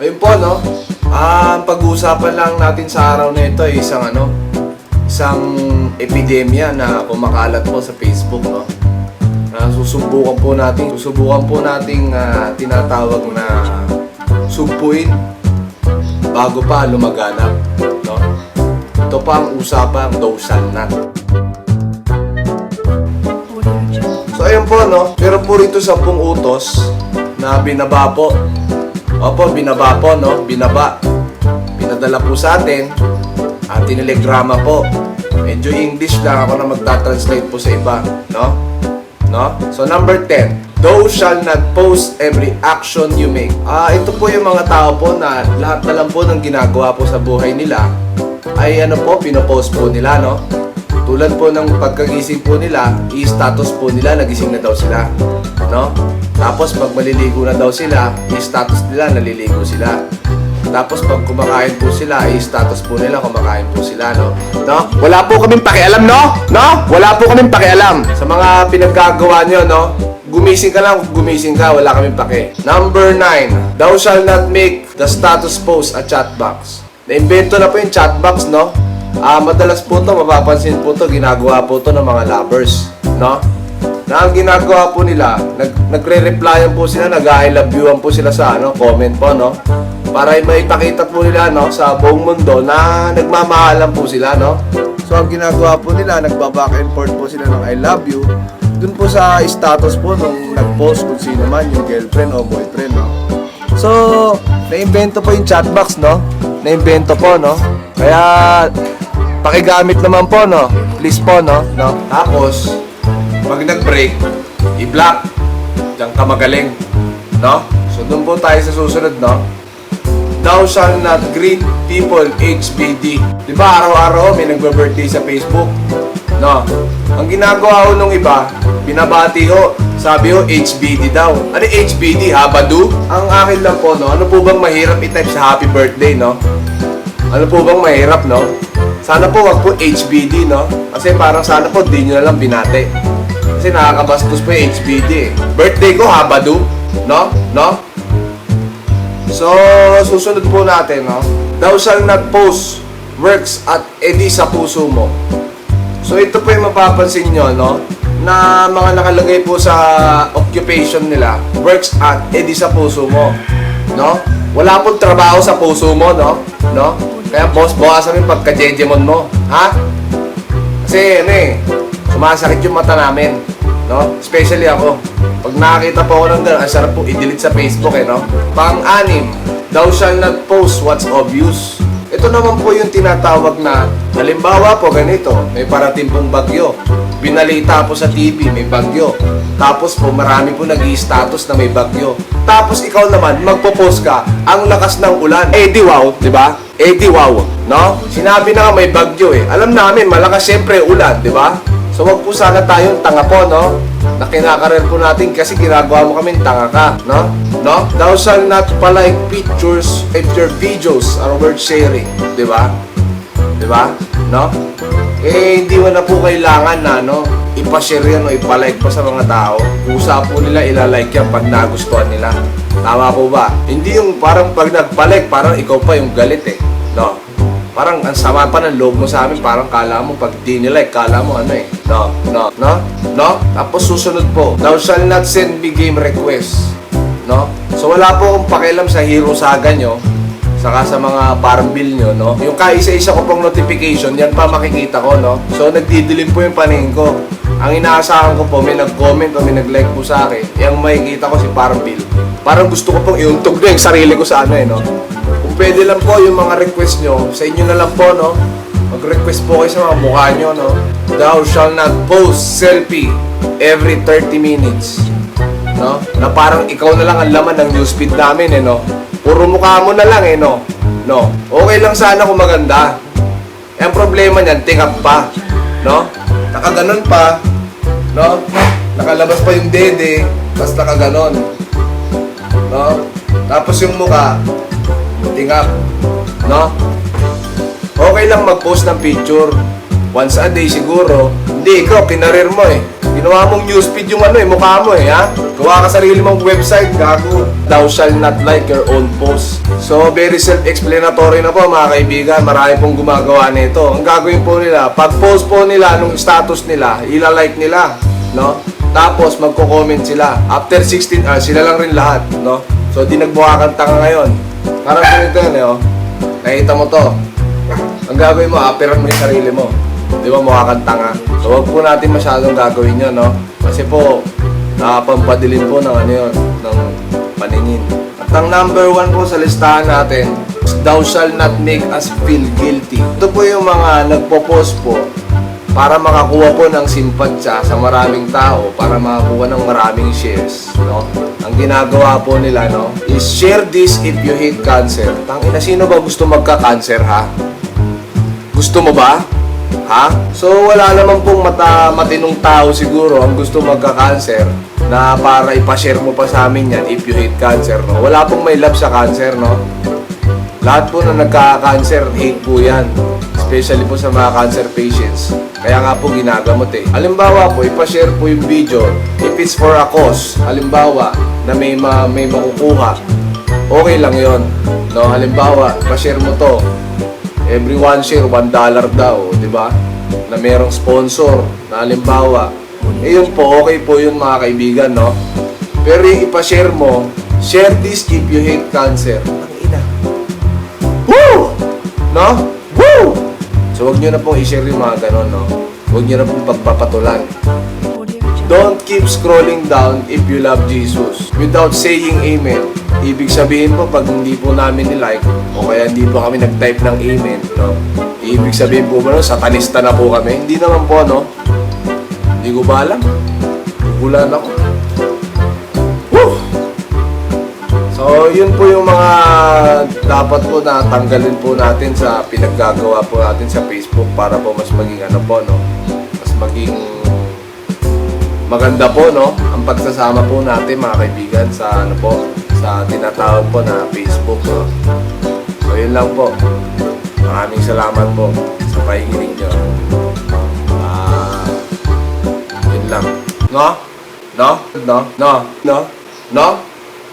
Ayun po, no? Ah, ang pag-uusapan lang natin sa araw na ito ay isang ano, isang epidemya na kumakalat po sa Facebook, no? Na susubukan po natin, susubukan po nating ah, tinatawag na sugpuin bago pa lumaganap, no? Ito pa ang usapang dosal na. So ayun po no, pero po rito sa utos na binaba po. Opo, binaba po no, binaba. Pinadala po sa atin at tinelegrama po. Medyo English lang ako na magta-translate po sa iba, no? No? So number 10, Thou shall not post every action you make. Ah, ito po yung mga tao po na lahat na lang po ng ginagawa po sa buhay nila ay ano po, pinopost po nila, no? Tulad po ng pagkagising po nila, i-status po nila, nagising na daw sila. No? Tapos pag maliligo na daw sila, i-status nila, naliligo sila. Tapos pag kumakain po sila, i-status po nila, kumakain po sila, no? No? Wala po kaming pakialam, no? No? Wala po kaming pakialam. Sa mga pinaggagawa nyo, no? Gumising ka lang, gumising ka, wala kaming pake. Number 9, Thou shall not make the status post a chat box. Na-invento na po yung chat box, no? Ah, madalas po to, mapapansin po to, ginagawa po to ng mga lovers, no? Na ang ginagawa po nila, nag, nagre-replyan po sila, nag-I love you po sila sa ano, comment po, no? Para maipakita po nila, no, sa buong mundo na nagmamahalan po sila, no? So, ang ginagawa po nila, nagba-back and forth po sila ng I love you. Dun po sa status po nung nag-post kung sino man, yung girlfriend o boyfriend, no? So, na-invento po yung chatbox, no? Na-invento po, no? Kaya, pakigamit naman po, no? Please po, no? no? Tapos, pag nag-break, i-block. Diyan ka magaling, no? So, doon po tayo sa susunod, no? Thou shall not greet people HBD. Di ba, araw-araw may nagbe-birthday sa Facebook? No. Ang ginagawa ko nung iba, binabati ko, sabi ko HBD daw. Ano HBD? Habadu? Ang akin lang po, no? Ano po bang mahirap i-type sa happy birthday, no? Ano po bang mahirap, no? Sana po wag po HBD, no? Kasi parang sana po di nyo na lang binate. Kasi nakakabastos po yung HBD. Birthday ko, Habadu, no? No? So, susunod po natin, no? Thou shall not post works at edi sa puso mo. So, ito po yung mapapansin nyo, no? Na mga nakalagay po sa occupation nila, works at edi sa puso mo. No? Wala pong trabaho sa puso mo, no? No? Kaya boss, bawasan yung pagka-jejemon mo. Ha? Kasi, ano eh, sumasakit yung mata namin. No? Especially ako. Pag nakakita po ako ng gano'n, ang sarap po i-delete sa Facebook eh, no? Pang-anim, thou shall not post what's obvious. Ito naman po yung tinatawag na, halimbawa po ganito, may parating pong bagyo. Binalita po sa TV, may bagyo. Tapos po, marami po nag status na may bagyo. Tapos ikaw naman, magpo-post ka, ang lakas ng ulan. Eh di wow, di ba? Eh di wow, no? Sinabi na nga may bagyo eh. Alam namin, malakas siyempre ulan, di ba? So wag po sana tayong tanga po, no? Na kinakarer po natin kasi ginagawa mo kami tanga ka, no? No? Thou shall not palike pictures if your videos are worth sharing, di ba? Di ba? No? Eh, hindi mo na po kailangan na, no? Ipashare yan o ipalike pa sa mga tao. Kusa po nila ilalike yan pag nagustuhan nila. Tama po ba? Hindi yung parang pag nagpalike, parang ikaw pa yung galit eh. No? Parang ang sama pa ng loob mo sa amin, parang kala mo pag di nilike, kala mo ano eh. No, no, no, no. Tapos susunod po, thou shall not send me game request. No? So wala po akong pakialam sa Hero Saga nyo, saka sa mga farm bill nyo, no? Yung kaisa-isa ko pong notification, yan pa makikita ko, no? So nagdidilim po yung paningin ko. Ang inaasahan ko po, may nag-comment o may nag-like po sa akin, yung makikita ko si farm bill. Parang gusto ko pong iuntog na yung sarili ko sa ano eh, no? Pwede lang po yung mga request nyo, sa inyo na lang po, no? Mag-request po kayo sa mga mukha nyo, no? Thou shall not post selfie every 30 minutes. No? Na parang ikaw na lang ang laman ng newsfeed namin, eh, no? Puro mukha mo na lang, eh, no? No? Okay lang sana kung maganda. Eh, ang problema niyan, tingap pa. No? Nakaganon pa. No? Nakalabas pa yung dede, tapos nakaganon. No? Tapos yung mukha, tingap. No? Okay lang mag-post ng picture. Once a day siguro. Hindi, ikaw, kinarir mo eh. Ginawa mong newsfeed yung ano eh, mukha mo eh, ha? Gawa ka sarili mong website, gago. Thou shall not like your own post. So, very self-explanatory na po mga kaibigan. Marami pong gumagawa nito. Ang gagawin po nila, pag-post po nila nung status nila, ilalike nila, no? Tapos, magko-comment sila. After 16 hours, sila lang rin lahat, no? So, di nagbuha kang tanga ngayon. Parang ganito yan, eh, oh. Nakita mo to. Ang gagawin mo, aperan mo yung sarili mo. Di ba, mukha kang tanga. So, huwag po natin masyadong gagawin yun, no? Kasi po, nakapampadilin po ng ano yun, ng paningin. At ang number one po sa listahan natin, Thou shall not make us feel guilty. Ito po yung mga nagpo-post po para makakuha po ng simpatsya sa maraming tao, para makakuha ng maraming shares, no? Ang ginagawa po nila, no, is share this if you hate cancer. Tangina, sino ba gusto magka-cancer, ha? Gusto mo ba? Ha? So wala naman pong mata, matinong tao siguro ang gusto magka-cancer na para ipashare mo pa sa amin yan if you hate cancer, no? Wala pong may love sa cancer, no? Lahat po na nagka-cancer, hate po yan. Especially po sa mga cancer patients. Kaya nga po ginagamot eh. Halimbawa po, ipashare po yung video if it's for a cause. Halimbawa, na may, ma may makukuha. Okay lang yon No? Halimbawa, ipashare mo to. Every one share, one dollar daw, di ba? Na merong sponsor, na halimbawa. Eh yun po, okay po yun mga kaibigan, no? Pero yung ipashare mo, share this if you hate cancer. Ang ina. Woo! No? So wag nyo na pong i-share yung mga ganon, no? Huwag nyo na pong pagpapatulan. Don't keep scrolling down if you love Jesus without saying amen. Ibig sabihin po, pag hindi po namin ni-like, o kaya hindi po kami nag-type ng amen, no? Ibig sabihin po ba, no, satanista na po kami? Hindi naman po, no? Hindi ko ba alam? Gugulan ako. Woo! So, yun po yung mga dapat po na tanggalin po natin sa pinaggagawa po natin sa Facebook para po mas maging ano po, no? Mas maging maganda po, no? Ang pagsasama po natin, mga kaibigan, sa ano po, sa tinatawag po na Facebook, no? So, yun lang po. Maraming salamat po sa pakikinig nyo. Ah, yun lang. No? No? No? No? No? No?